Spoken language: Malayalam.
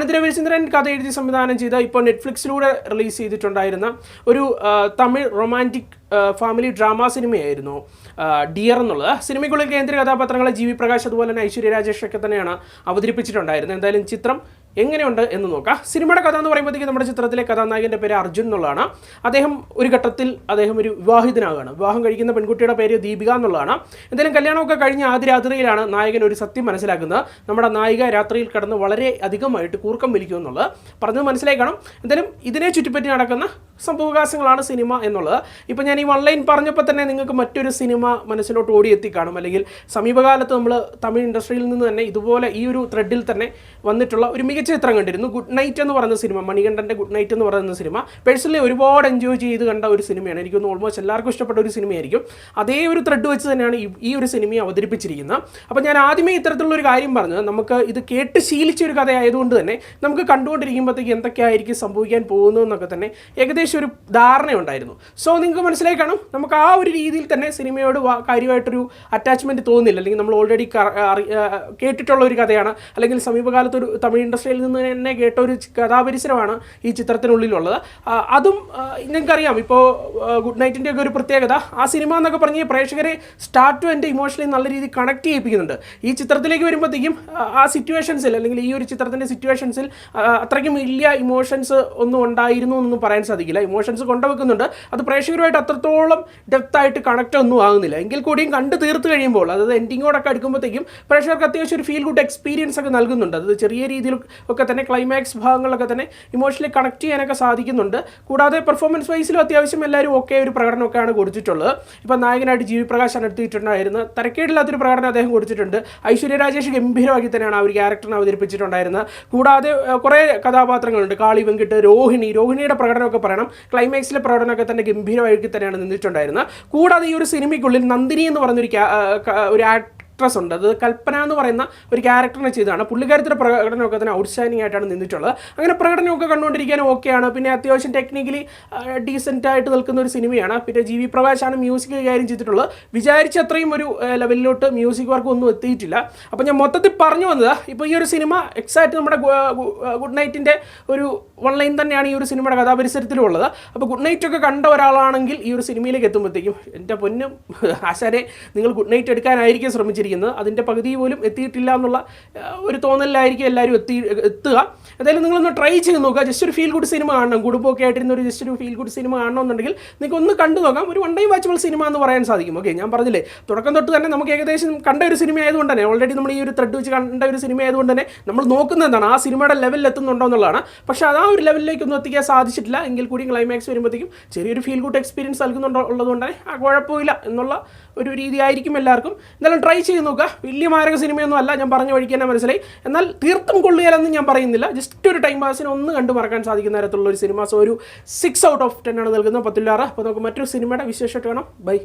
ആനന്ദ രവിചന്ദ്രൻ കഥ എഴുതി സംവിധാനം ചെയ്ത ഇപ്പോൾ നെറ്റ്ഫ്ലിക്സിലൂടെ റിലീസ് ചെയ്തിട്ടുണ്ടായിരുന്ന ഒരു തമിഴ് റൊമാന്റിക് ഫാമിലി ഡ്രാമ സിനിമയായിരുന്നു ഡിയർ എന്നുള്ളത്. സിനിമയ്ക്കുള്ളിൽ കേന്ദ്ര കഥാപാത്രങ്ങളെ ജി വി പ്രകാശ് അതുപോലെ തന്നെ ഐശ്വര്യ രാജേഷ് ഒക്കെ തന്നെയാണ് അവതരിപ്പിച്ചിട്ടുണ്ടായിരുന്നത്. എന്തായാലും ചിത്രം എങ്ങനെയുണ്ട് എന്ന് നോക്കാം. സിനിമയുടെ കഥ എന്ന് പറയുമ്പോഴത്തേക്ക് നമ്മുടെ ചിത്രത്തിലെ കഥാനായകന്റെ പേര് അർജുൻ എന്നുള്ളതാണ്. അദ്ദേഹം ഒരു ഘട്ടത്തിൽ അദ്ദേഹം ഒരു വിവാഹിതനാകുകയാണ് വിവാഹം കഴിക്കുന്ന പെൺകുട്ടിയുടെ പേര് ദീപിക എന്നുള്ളതാണ്. എന്തായാലും കല്യാണമൊക്കെ കഴിഞ്ഞ ആദ്യ രാത്രിയിലാണ് നായകൻ ഒരു സത്യം മനസ്സിലാക്കുന്നത്. നമ്മുടെ നായിക രാത്രിയിൽ കിടന്ന് വളരെ അധികമായിട്ട് കൂർക്കം വലിക്കുമെന്നുള്ളത് പറഞ്ഞത് മനസ്സിലാക്കണം എന്തായാലും ഇതിനെ ചുറ്റിപ്പറ്റി നടക്കുന്ന സംഭവവികാസങ്ങളാണ് സിനിമ എന്നുള്ളത്. ഇപ്പം ഞാൻ ഈ ഓൺലൈൻ പറഞ്ഞപ്പോൾ തന്നെ നിങ്ങൾക്ക് മറ്റൊരു സിനിമ മനസ്സിലോട്ട് ഓടിയെത്തി കാണും. അല്ലെങ്കിൽ സമീപകാലത്ത് നമ്മൾ തമിഴ് ഇൻഡസ്ട്രിയിൽ നിന്ന് തന്നെ ഇതുപോലെ ഈ ഒരു ത്രെഡിൽ തന്നെ വന്നിട്ടുള്ള ഒരു മികച്ച ചിത്രം കണ്ടിരുന്നു. ഗുഡ് നൈറ്റ് എന്ന് പറയുന്ന സിനിമ മണികണ്ഠന്റെ ഗുഡ് നൈറ്റ് എന്ന് പറയുന്ന സിനിമ. പേഴ്സണലി ഒരുപാട് എൻജോയ് ചെയ്ത് കണ്ട ഒരു സിനിമയാണ്. എനിക്കൊന്ന് ഓൾമോസ്റ്റ് എല്ലാവർക്കും ഇഷ്ടപ്പെട്ട ഒരു സിനിമയായിരിക്കും. അതേ ഒരു ത്രെഡ് വെച്ച് തന്നെയാണ് ഈ- ഒരു സിനിമയെ അവതരിപ്പിച്ചിരിക്കുന്നത്. അപ്പോൾ ഞാൻ ആദ്യമേ ഇത്തരത്തിലുള്ള ഒരു കാര്യം പറഞ്ഞത്. നമുക്ക് ഇത് കേട്ട് ശീലിച്ച ഒരു കഥയായതുകൊണ്ട് തന്നെ നമുക്ക് കണ്ടുകൊണ്ടിരിക്കുമ്പോഴത്തേക്ക് എന്തൊക്കെയായിരിക്കും സംഭവിക്കാൻ പോകുന്നതെന്നൊക്കെ തന്നെ ഏകദേശം ഒരു ധാരണയുണ്ടായിരുന്നു. സോ നിങ്ങൾക്ക് മനസ്സിലായി കാണും. നമുക്ക് ആ ഒരു രീതിയിൽ തന്നെ സിനിമയോട് കാര്യമായിട്ടൊരു അറ്റാച്ച്മെന്റ് തോന്നുന്നില്ല അല്ലെങ്കിൽ നമ്മൾ ഓൾറെഡി കേട്ടിട്ടുള്ള ഒരു കഥയാണ്. അല്ലെങ്കിൽ സമീപകാലത്ത് ഒരു തമിഴ് ഇൻഡസ്ട്രിയിൽ നിന്ന് തന്നെ കേട്ട ഒരു കഥാപരിസരമാണ് ഈ ചിത്രത്തിനുള്ളിലുള്ളത്. അതും നിങ്ങൾക്കറിയാം. ഇപ്പോൾ ഗുഡ് നൈറ്റിന്റെ ഒക്കെ ഒരു പ്രത്യേകത ആ സിനിമ എന്നൊക്കെ പറഞ്ഞ് പ്രേക്ഷകരെ സ്റ്റാർട്ട് ടു എന്റെ ഇമോഷണലി നല്ല രീതിയിൽ കണക്ട് ചെയ്യിപ്പിക്കുന്നുണ്ട്. ഈ ചിത്രത്തിലേക്ക് വരുമ്പോഴത്തേക്കും ആ സിറ്റുവേഷൻസിൽ അല്ലെങ്കിൽ ഈ ഒരു ചിത്രത്തിന്റെ സിറ്റുവേഷൻസിൽ അത്രയ്ക്കും വലിയ ഇമോഷൻസ് ഒന്നും ഉണ്ടായിരുന്നു എന്നൊന്നും പറയാൻ സാധിക്കില്ല. ഇമോഷൻസ് കൊണ്ടുവെക്കുന്നുണ്ട്. അത് പ്രേക്ഷകരുമായിട്ട് അത്രത്തോളം ഡെപ്തായിട്ട് കണക്റ്റ് ഒന്നും ആകുന്നില്ല എങ്കിൽ കൂടിയും കണ്ട് തീർത്ത് കഴിയുമ്പോൾ അതായത് എൻഡിങ്ങോടൊക്കെ അടുക്കുമ്പോഴത്തേക്കും പ്രേക്ഷകർക്ക് അത്യാവശ്യം ഒരു ഫീൽ ഗുഡ് എക്സ്പീരിയൻസ് ഒക്കെ നൽകുന്നുണ്ട്. അത് ചെറിയ രീതിയിൽ ഒക്കെ തന്നെ ക്ലൈമാക്സ് ഭാഗങ്ങളൊക്കെ തന്നെ ഇമോഷണലി കണക്ട് ചെയ്യാനൊക്കെ സാധിക്കുന്നുണ്ട്. കൂടാതെ പെർഫോമൻസ് വൈസിലും അത്യാവശ്യം എല്ലാവരും ഓക്കെ ഒരു പ്രകടനമൊക്കെയാണ് കൊടുത്തിട്ടുള്ളത്. ഇപ്പം നായകനായിട്ട് ജി വി പ്രകാശാണ് എടുത്തിട്ടുണ്ടായിരുന്നത് തരക്കേടില്ലാത്തൊരു പ്രകടനം അദ്ദേഹം കൊടുത്തിട്ടുണ്ട്. ഐശ്വര്യ രാജേഷ് ഗംഭീരമാക്കി തന്നെയാണ് ആ ഒരു ക്യാരക്ടറിനെ അവതരിപ്പിച്ചിട്ടുണ്ടായിരുന്നത്. കൂടാതെ കുറേ കഥാപാത്രങ്ങളുണ്ട്. കാളി വെങ്കിട്ട് രോഹിണി രോഹിണിയുടെ പ്രകടനമൊക്കെ പറയണം. ക്ലൈമാക്സിലെ പ്രകടനമൊക്കെ തന്നെ ഗംഭീരമായിട്ട് തന്നെയാണ് നിന്നിട്ടുണ്ടായിരുന്നത്. കൂടാതെ ഈ ഒരു സിനിമയ്ക്കുള്ളിൽ നന്ദിനി എന്ന് പറഞ്ഞൊരു ഒരു ആക്ട്രസ് ഉണ്ട്. അത് കൽപ്പന എന്ന് പറയുന്ന ഒരു ക്യാരക്ടറിനെ ചെയ്തതാണ്. പുള്ളിക്കാരത്തിന്റെ പ്രകടനമൊക്കെ തന്നെ ഔട്ട്സ്റ്റാൻഡിംഗ് ആയിട്ടാണ് നിന്നിട്ടുള്ളത്. അങ്ങനെ പ്രകടനമൊക്കെ കണ്ടുകൊണ്ടിരിക്കാനും ഓക്കെയാണ് പിന്നെ അത്യാവശ്യം ടെക്നിക്കലി ഡീസന്റ് ആയിട്ട് നിൽക്കുന്ന ഒരു സിനിമയാണ് പിന്നെ ജി വി പ്രകാശാണ് മ്യൂസിക് കൈകാര്യം ചെയ്തിട്ടുള്ളത്. വിചാരിച്ച അത്രയും ഒരു ലെവലിലോട്ട് മ്യൂസിക് വർക്ക് ഒന്നും എത്തിയിട്ടില്ല. അപ്പോൾ ഞാൻ മൊത്തത്തിൽ പറഞ്ഞു വന്നത് ഇപ്പോൾ ഈ ഒരു സിനിമ എക്സാക്റ്റ് നമ്മുടെ ഗുഡ് നൈറ്റിന്റെ ഒരു വൺ ലൈൻ തന്നെയാണ് ഈ ഒരു സിനിമയുടെ കഥാപരിസരത്തിലുള്ളത് അപ്പോൾ ഗുഡ് നൈറ്റ് ഒക്കെ കണ്ട ഒരാളാണെങ്കിൽ ഈ ഒരു സിനിമയിലേക്ക് എത്തുമ്പോഴത്തേക്കും എന്റെ പൊന്നും ആശാനെ നിങ്ങൾ ഗുഡ് നൈറ്റ് എടുക്കാനായിരിക്കും ശ്രമിച്ചിരിക്കുന്നത് അതിന്റെ പകുതി പോലും എത്തിയിട്ടില്ല എന്നുള്ള ഒരു തോന്നലിലായിരിക്കും എല്ലാവരും എത്തി എത്തുക. എന്തായാലും നിങ്ങളൊന്ന് ട്രൈ ചെയ്ത് നോക്കുക. ജസ്റ്റ് ഒരു ഫീൽ ഗുഡ് സിനിമ കാണണം. കുടുംബമൊക്കെ ആയിട്ടിരുന്ന ഒരു ജസ്റ്റ് ഒരു ഫീൽ ഗുഡ് സിനിമ കാണണമെന്നുണ്ടെങ്കിൽ നിങ്ങൾക്ക് ഒന്ന് കണ്ടു നോക്കാം. ഒരു വൺ ടൈം വാച്ചബിൾ സിനിമ എന്ന് പറയാൻ സാധിക്കും. ഓക്കെ ഞാൻ പറഞ്ഞില്ലേ തുടക്കം തൊട്ട് തന്നെ നമുക്ക് ഏകദേശം കണ്ട ഒരു സിനിമ ആയതുകൊണ്ട് തന്നെ ഓൾറെഡി നമ്മൾ ഈ ഒരു ത്രെഡ് വെച്ച് കണ്ട ഒരു സിനിമ ആയതുകൊണ്ട് തന്നെ നമ്മൾ നോക്കുന്നത് എന്താണ്? ആ സിനിമയുടെ ലെവലിൽ എത്തുന്നുണ്ടോ എന്നുള്ളതാണ്. പക്ഷേ അത് ആ ഒരു ലെവലിലേക്കൊന്നും എത്തിക്കാൻ സാധിച്ചിട്ടില്ല. എങ്കിൽ കൂടി ക്ലൈമാക്സ് വരുമ്പോഴത്തേക്കും ചെറിയൊരു ഫീൽ ഗുഡ് എക്സ്പീരിയൻസ് നൽകുന്നുണ്ടോ ഉള്ളതുകൊണ്ട് തന്നെ ആ കുഴപ്പമില്ല എന്നുള്ള ഒരു രീതി ആയിരിക്കും എല്ലാവർക്കും. എന്തായാലും ട്രൈ ചെയ്ത് നോക്കുക. വലിയ മാരക സിനിമയൊന്നും അല്ല ഞാൻ പറഞ്ഞു വഴിക്ക് തന്നെ മനസ്സിലായി. എന്നാൽ തീർത്തും കൊള്ളുകയെന്ന് ഞാൻ പറയുന്നില്ല. ജസ്റ്റ് ഒരു ടൈം പാസിന് ഒന്ന് കണ്ടു മറക്കാൻ സാധിക്കുന്ന തരത്തിലുള്ള ഒരു സിനിമ. സോ ഒരു സിക്സ് ഔട്ട് ഓഫ് ടെൻ ആണ് നൽകുന്നത്. പത്തില്ലാറ് അപ്പോൾ നമുക്ക് മറ്റൊരു സിനിമയുടെ വിശേഷമായിട്ട് കാണാം. ബൈ